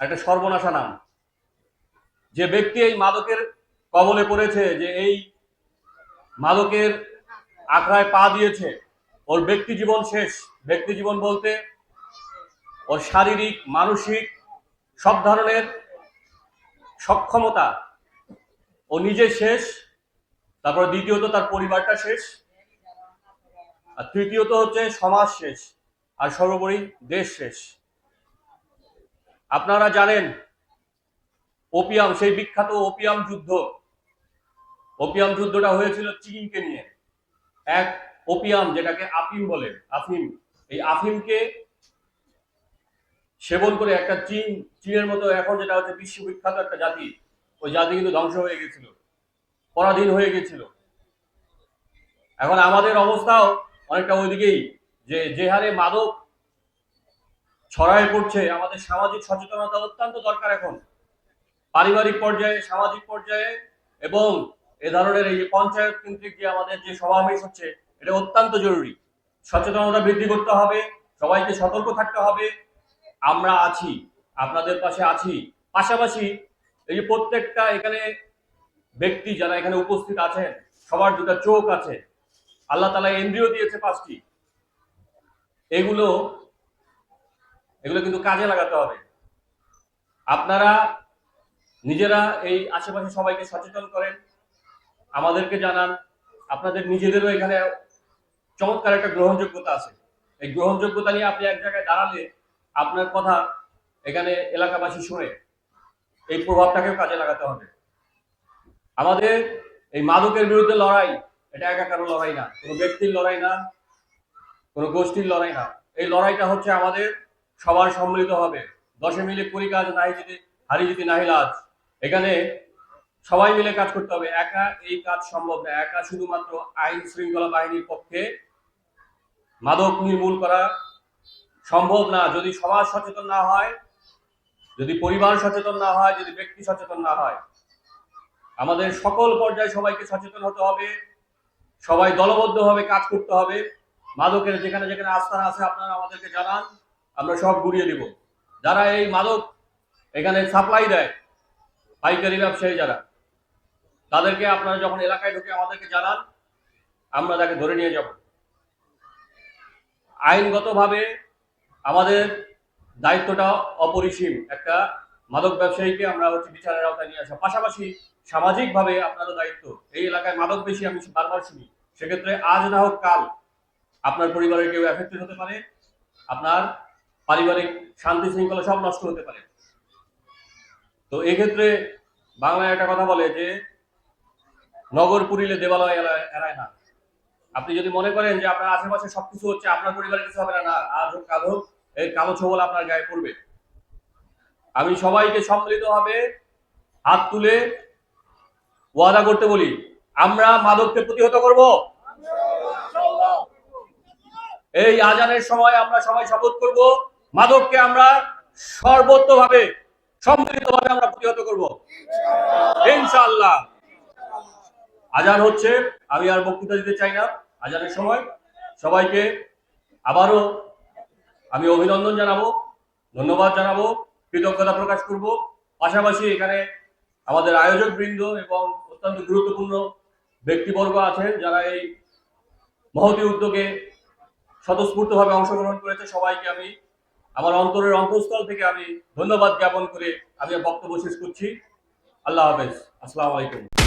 একটা সর্বনাশা নাম। যে ব্যক্তি এই মাদকের কবলে পড়েছে, যে এই মাদকের আখড়ায় পা দিয়েছে, ওর ব্যক্তি জীবন শেষ। ব্যক্তি জীবন বলতে ওর শারীরিক, মানসিক সব ধরনের সক্ষমতা। ও নিজে শেষ, তারপর দ্বিতীয়ত তার পরিবারটা শেষ, আর তৃতীয়ত হচ্ছে সমাজ শেষ, আর সর্বোপরি দেশ শেষ। আপনারা জানেন ওপিয়াম সেই বিখ্যাত ওপিয়াম যুদ্ধ। ওপিয়াম যুদ্ধটা হয়েছিল চীনকে নিয়ে। এক ওপিয়াম যেটাকে আফিম বলে, আফিম। এই আফিমকে সেবন করে একটা চীন, চীনের মতো এখন যেটা হচ্ছে বিশ্ববিখ্যাত একটা জাতি, ওই জাতি কিন্তু ধ্বংস হয়ে গেছিল, পরাধীন হয়ে গেছিল। এখন আমাদের অবস্থাও অনেকটা ওইদিকেই, যে যে হারে মাদক ছড়ায় পড়ছে। আমাদের সামাজিক সচেতনতা অত্যন্ত দরকার এখন। পারিবারিক পর্যায়ে, সামাজিক পর্যায়ে এবং এ ধরনের এই পঞ্চায়েত কেন্দ্রিক যে আমাদের যে সমাবেশ হচ্ছে, এটা অত্যন্ত জরুরি। সচেতনতা বৃদ্ধি করতে হবে, সবাইকে সতর্ক থাকতে হবে। আমরা আছি, আপনাদের পাশে আছি। পাশাপাশি এই যে প্রত্যেকটা এখানে ব্যক্তি যারা এখানে উপস্থিত আছেন, সবার দুটো চোখ আছে। আল্লাহ তালা ইন্দ্রিয় দিয়েছে পাঁচটি। এগুলো এগুলো কিন্তু কাজে লাগাতে হবে। আপনারা নিজেরা এই আশেপাশে সবাইকে সচেতন করেন, আমাদেরকে জানান। আপনাদের নিজেদেরও এখানে চমৎকার একটা গ্রহণযোগ্যতা আছে। এই গ্রহণযোগ্যতা নিয়ে আপনি এক জায়গায় দাঁড়ালে আপনার কথা এখানে এলাকাবাসী শুনে এই প্রভাবটাকেও কাজে লাগাতে হবে। আমাদের এই মাদকের বিরুদ্ধে লড়াই, এটা একা কারও লড়াই না। কোনো ব্যক্তির লড়াই না, কোনো গোষ্ঠীর লড়াই না। এই লড়াইটা হচ্ছে আমাদের সবার সম্মিলিত হবে। দশে মিলে করি কাজ, নাই যদি, হারি যদি নাহি লাজ। এখানে সবাই মিলে কাজ করতে হবে। একা এই কাজ সম্ভব না। একা শুধুমাত্র আইন শৃঙ্খলা বাহিনীর পক্ষে মাদক নির্মূল করা সম্ভব না। যদি সমাজ সচেতন না হয়, যদি পরিবার সচেতন না হয়, যদি ব্যক্তি সচেতন না হয়, আমাদের সকল পর্যায়ে সবাইকে সচেতন হতে হবে। সবাই দলবদ্ধভাবে কাজ করতে হবে। মাদকের যেখানে যেখানে আস্থা আছে, আপনারা আমাদেরকে জানান। আমরা সব ঘুরিয়ে দিব। যারা এই মাদক এখানে সাপ্লাই দেয়, পাইকারি ব্যবসায়ী যারা, তাদেরকে আপনারা যখন এলাকায় ঢুকে আমাদেরকে জানান, আমরা তাকে ধরে নিয়ে যাব। আইনগতভাবে আমাদের দায়িত্বটা অপরিসীম। একটা মাদক ব্যবসায়ীকে আমরা হচ্ছে বিচারের আওতায় নিয়ে আসা। পাশাপাশি সামাজিকভাবে আপনারও দায়িত্ব। এই এলাকায় মাদক বেশি আমি বারবার শুনি। সেক্ষেত্রে আজ না হোক কাল আপনার পরিবারের কেউ এফেক্টেড হতে পারে। আপনার পারিবারিক শান্তি শৃঙ্খলা সব নষ্ট হতে পারে। তো এক্ষেত্রে বাংলায় একটা কথা বলে যে, নগর পুরিলে দেবালয় এড়ায় এড়ায় না। আপনি যদি মনে করেন যে আপনার আশেপাশে সবকিছু হচ্ছে, আপনার পরিবারে কিছু হবে না আজ হোক, কাল হোক, এই কালো ছোবল আপনার গায়ে পড়বে। আমি সবাইকে সম্মিলিত হবে হাত তুলে ওয়াদা করতে বলি, আমরা মাদককে প্রতিহত করব। এই আজানের সময় আমরা সবাই শপথ করব। মাদককে আমরা সর্বোত্তভাবে, সম্মিলিতভাবে আমরা প্রতিহত করব। ইনশাআল্লাহ। আজান হচ্ছে, আমি আর বক্তৃতা দিতে চাই না। আজানের সময় সবাইকে আবারও আমি অভিনন্দন জানাব, ধন্যবাদ জানাব, কৃতজ্ঞতা প্রকাশ করব। পাশাপাশি এখানে আমাদের আয়োজক বৃন্দ এবং অত্যন্ত গুরুত্বপূর্ণ ব্যক্তিবর্গ আছেন, যারা এই মহতি উদ্যোগে স্বতঃস্ফূর্তভাবে অংশগ্রহণ করেছে। সবাইকে আমি আমার অন্তরের অন্তঃস্থল থেকে আমি ধন্যবাদ জ্ঞাপন করে আমি বক্তব্য শেষ করছি। আল্লাহ হাফেজ। আসসালামু আলাইকুম।